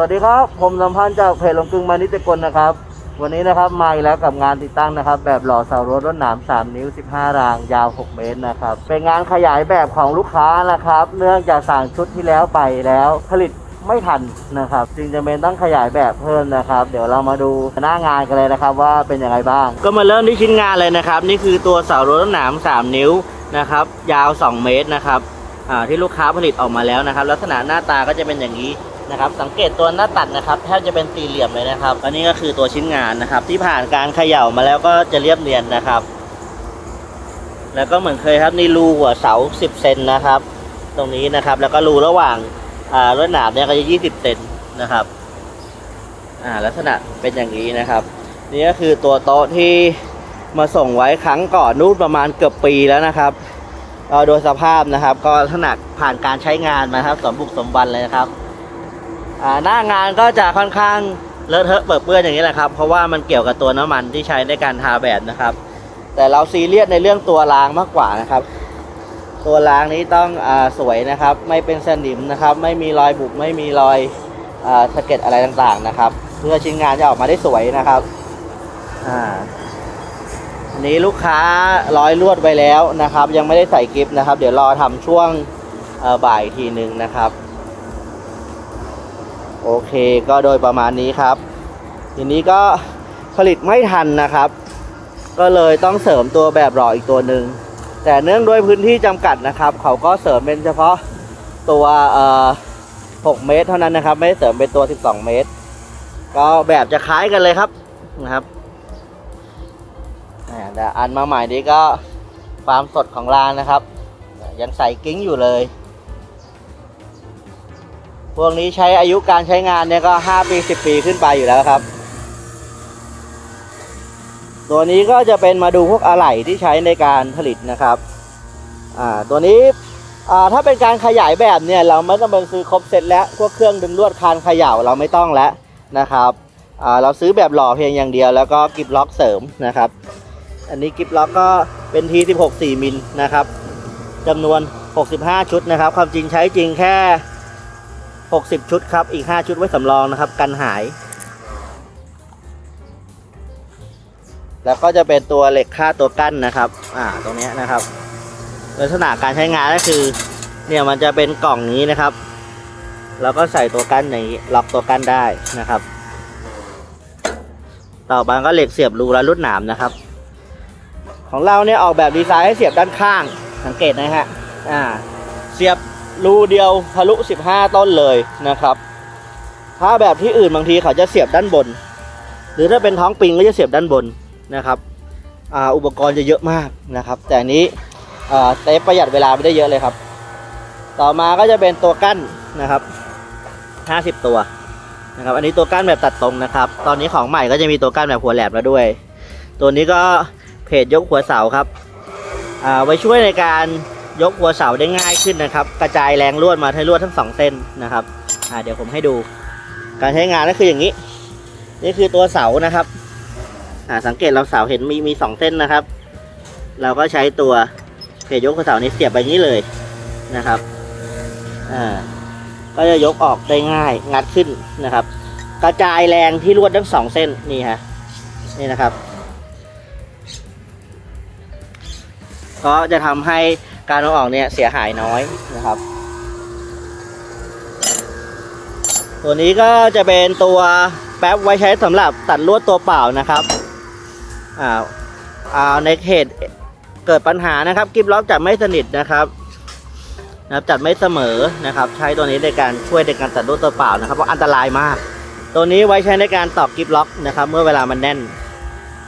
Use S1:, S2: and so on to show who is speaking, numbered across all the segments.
S1: วัสดีครับ ผมสัมพันธ์จากเพจลงกึงมานิจกลนะครับ วันนี้นะครับมาอีกแล้วกับงานติดตั้งนะครับ แบบหล่อเสารถรถหนาม 3 นิ้ว 15 รางยาว 6 เมตรนะครับ เป็นงานขยายแบบของลูกค้านะครับ เนื่องจากสั่งชุดที่แล้วไปแล้วผลิตไม่ทันนะครับ จึงจำเป็นต้องขยายแบบเพิ่มนะครับ เดี๋ยวเรามาดูหน้างานกันเลยนะครับ ว่าเป็นยังไงบ้าง ก็มาเริ่มที่ชิ้นงานเลยนะครับ นี่คือตัวเสารถรถหนาม 3 นิ้วนะครับ ยาว 2 เมตรนะครับที่ลูกค้าผลิตออกมาแล้วนะครับ ลักษณะหน้าตาก็จะเป็นอย่างนี้ นะครับสังเกตตัวหน้าตัดนะครับแทบจะเป็นสี่เหลี่ยมเลยนะครับอันนี้ก็คือตัวชิ้นงานนะครับ ที่ผ่านการเขย่ามาแล้วก็จะเรียบเนียนนะครับ แล้วก็เหมือนเคยครับนี่รูหัวเสา 10เซนนะครับ ตรงนี้นะครับ แล้วก็รูระหว่างอ่ารถหนามเนี่ยก็จะ 20เซนนะครับอ่าลักษณะเป็นอย่างนี้นะครับ นี่ก็คือตัวโต๊ะที่มาส่งไว้ครั้งก่อนนู่นประมาณเกือบปีแล้วนะครับโดยสภาพนะครับ ก็ลักษณะผ่านการใช้งานมาครับสมบุกสมบันเลยนะครับ หน้างานก็จะค่อนข้างเลอะเทอะเปื้อนเปื้อนอย่างนี้แหละครับ เพราะว่ามันเกี่ยวกับตัวน้ำมันที่ใช้ในการทาแบบนะครับ แต่เราซีเรียสในเรื่องตัวรางมากกว่านะครับ ตัวรางนี้ต้องอสวยนะครับ ไม่เป็นสนิมนะครับ ไม่มีรอยบุบไม่มีรอยอสะเก็ดอะไรต่างๆนะครับ เพื่อชิ้นงานจะออกมาได้สวยนะครับอ่าอันนี้ลูกค้าร้อยลวดไปแล้วนะครับ ยังไม่ได้ใส่กิฟต์นะครับ เดี๋ยวรอทำช่วงบ่ายทีหนึ่งนะครับ โอเคก็โดยประมาณนี้ครับ ทีนี้ก็ผลิตไม่ทันนะครับ ก็เลยต้องเสริมตัวแบบหล่ออีกตัวหนึ่งแต่เนื่องด้วยพื้นที่จำกัดนะครับ เขาก็เสริมเป็นเฉพาะตัวเอ่อ6เมตรเท่านั้นนะครับ ไม่ได้เสริมเป็นตัว 12 เมตร ก็แบบจะคล้ายกันเลยครับนะครับอ่าแต่อันมาใหม่นี้ก็ความสดของร้านนะครับ ยังใส่กิ้งอยู่เลย พวกนี้ใช้อายุการใช้งานเนี่ยก็ 5 ปี 10 ปีขึ้นไปอยู่แล้วครับ ตัวนี้ก็จะเป็นมาดูพวกอะไหล่ที่ใช้ในการผลิตนะครับอ่าตัวนี้อ่าถ้าเป็นการขยายแบบเนี่ยเราไม่ต้องเป็นซื้อครบเสร็จแล้วพวกเครื่องดึงลวดคานเขย่าเราไม่ต้องแล้วนะครับอ่าเราซื้อแบบหล่อเพียงอย่างเดียว แล้วก็กิบล็อกเสริมนะครับ อันนี้กิฟล็อกก็เป็น T16 4มิลนะครับจำนวน 65 ชุดนะครับ ความจริงใช้จริงแค่ 60 ชุดครับ อีก 5 ชุดไว้สำรองนะครับ กันหาย แล้วก็จะเป็นตัวเหล็กค่าตัวกั้นนะครับ อ่า ตรงนี้นะครับ ลักษณะการใช้งานก็คือ เนี่ยมันจะเป็นกล่องนี้นะครับ แล้วก็ใส่ตัวกั้นอย่างนี้ล็อกตัวกั้นได้นะครับ ต่อไปก็เหล็กเสียบรูและรุดหนามนะครับ ของเราเนี่ยออกแบบดีไซน์ให้เสียบด้านข้าง สังเกตนะฮะ อ่า เสียบ รูเดียวทะลุ 15 ต้นเลยนะครับ ถ้าแบบที่อื่นบางทีเขาจะเสียบด้านบน หรือถ้าเป็นท้องปิงก็จะเสียบด้านบนนะครับอ่าอุปกรณ์จะเยอะมากนะครับ แต่นี้อ่าเซฟประหยัดเวลาไปได้เยอะเลยครับ ต่อมาก็จะเป็นตัวกั้นนะครับ 50 ตัวนะครับ อันนี้ตัวกั้นแบบตัดตรงนะครับ ตอนนี้ของใหม่ก็จะมีตัวกั้นแบบหัวแหลมแล้วด้วย ตัวนี้ก็เพจยกหัวเสาครับอ่าไว้ช่วยในการ ยกหัวเสาได้ง่ายขึ้นนะครับ กระจายแรงลวดมาให้ลวดทั้งสองเส้นนะครับอ่าเดี๋ยวผมให้ดู การใช้งานก็คืออย่างนี้ นี่คือตัวเสานะครับอ่าสังเกตเราเสาเห็นมีมีสองเส้นนะครับ เราก็ใช้ตัวเพจยกหัวเสานี้เสียบไปนี้เลยนะครับอ่าก็จะยกออกได้ง่ายงัดขึ้นนะครับ กระจายแรงที่ลวดทั้งสองเส้นนี่ฮะนี่นะครับก็จะทำให้ การเอาออกเนี่ยเสียหายน้อยนะครับ ตัวนี้ก็จะเป็นตัวแป๊บไว้ใช้สำหรับตัดลวดตัวเปล่านะครับอ่าอ่าในเหตุเกิดปัญหานะครับกิฟล็อกจัดไม่สนิทนะครับนะครับจัดไม่เสมอนะครับ ใช้ตัวนี้ในการช่วยในการตัดลวดตัวเปล่านะครับเพราะอันตรายมาก ตัวนี้ไว้ใช้ในการตอกกิฟล็อกนะครับ เมื่อเวลามันแน่น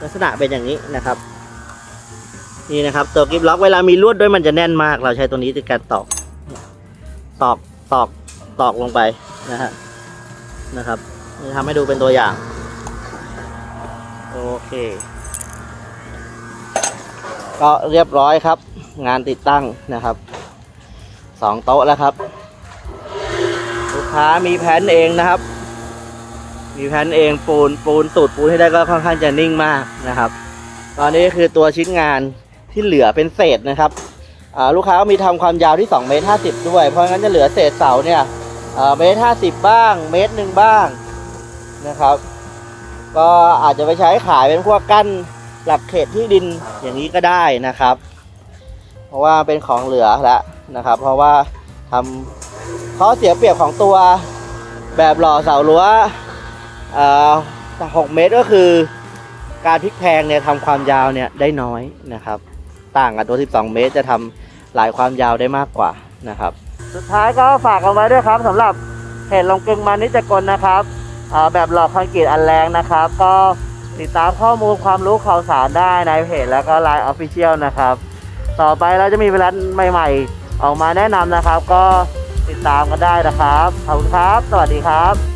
S1: ลักษณะเป็นอย่างนี้นะครับ นี่นะครับตัวกิฟล็อกเวลามีลวดด้วยมันจะแน่นมาก เราใช้ตัวนี้ในการตอก ตอกตอกตอกลงไปนะฮะนะครับนี่ทำให้ดูเป็นตัวอย่าง โอเค ก็เรียบร้อยครับ งานติดตั้งนะครับสองโต๊ะแล้วครับ ลูกค้ามีแผนเองนะครับ มีแผนเองปูนปูนตูดปูนให้ได้ก็ค่อนข้างจะนิ่งมากนะครับ ตอนนี้คือตัวชิ้นงาน ที่เหลือเป็นเศษนะครับลูกค้าก็มีทำความยาวที่2เมตร50ด้วย เพราะงั้นจะเหลือเศษเสาเนี่ยเมตรห้าสิบบ้างเมตรหนึ่งบ้างนะครับ ก็อาจจะไปใช้ขายเป็นพวกกั้นหลักเขตที่ดินอย่างนี้ก็ได้นะครับ เพราะว่าเป็นของเหลือแล้วนะครับ เพราะว่าทำข้อเสียเปรียบของตัวแบบหล่อเสารั้วหกเมตรก็คือการพลิกแพงเนี่ยทำความยาวเนี่ยได้น้อยนะครับ ต่างกับตัว 12 เมตร จะทำหลายความยาวได้มากกว่านะครับ สุดท้ายก็ฝากเอาไว้ด้วยครับสำหรับเพจลงกลึงมานิจกลนะครับเอ่อแบบหลอกคอนกรีตอันแรงนะครับ ก็ติดตามข้อมูลความรู้ข่าวสารได้ในเพจแล้วก็ไลน์ออฟฟิเชียลนะครับ ต่อไปเราจะมีเวลาใหม่ ๆ ออกมาแนะนำนะครับ ก็ติดตามกันได้นะครับขอบคุณครับ สวัสดีครับ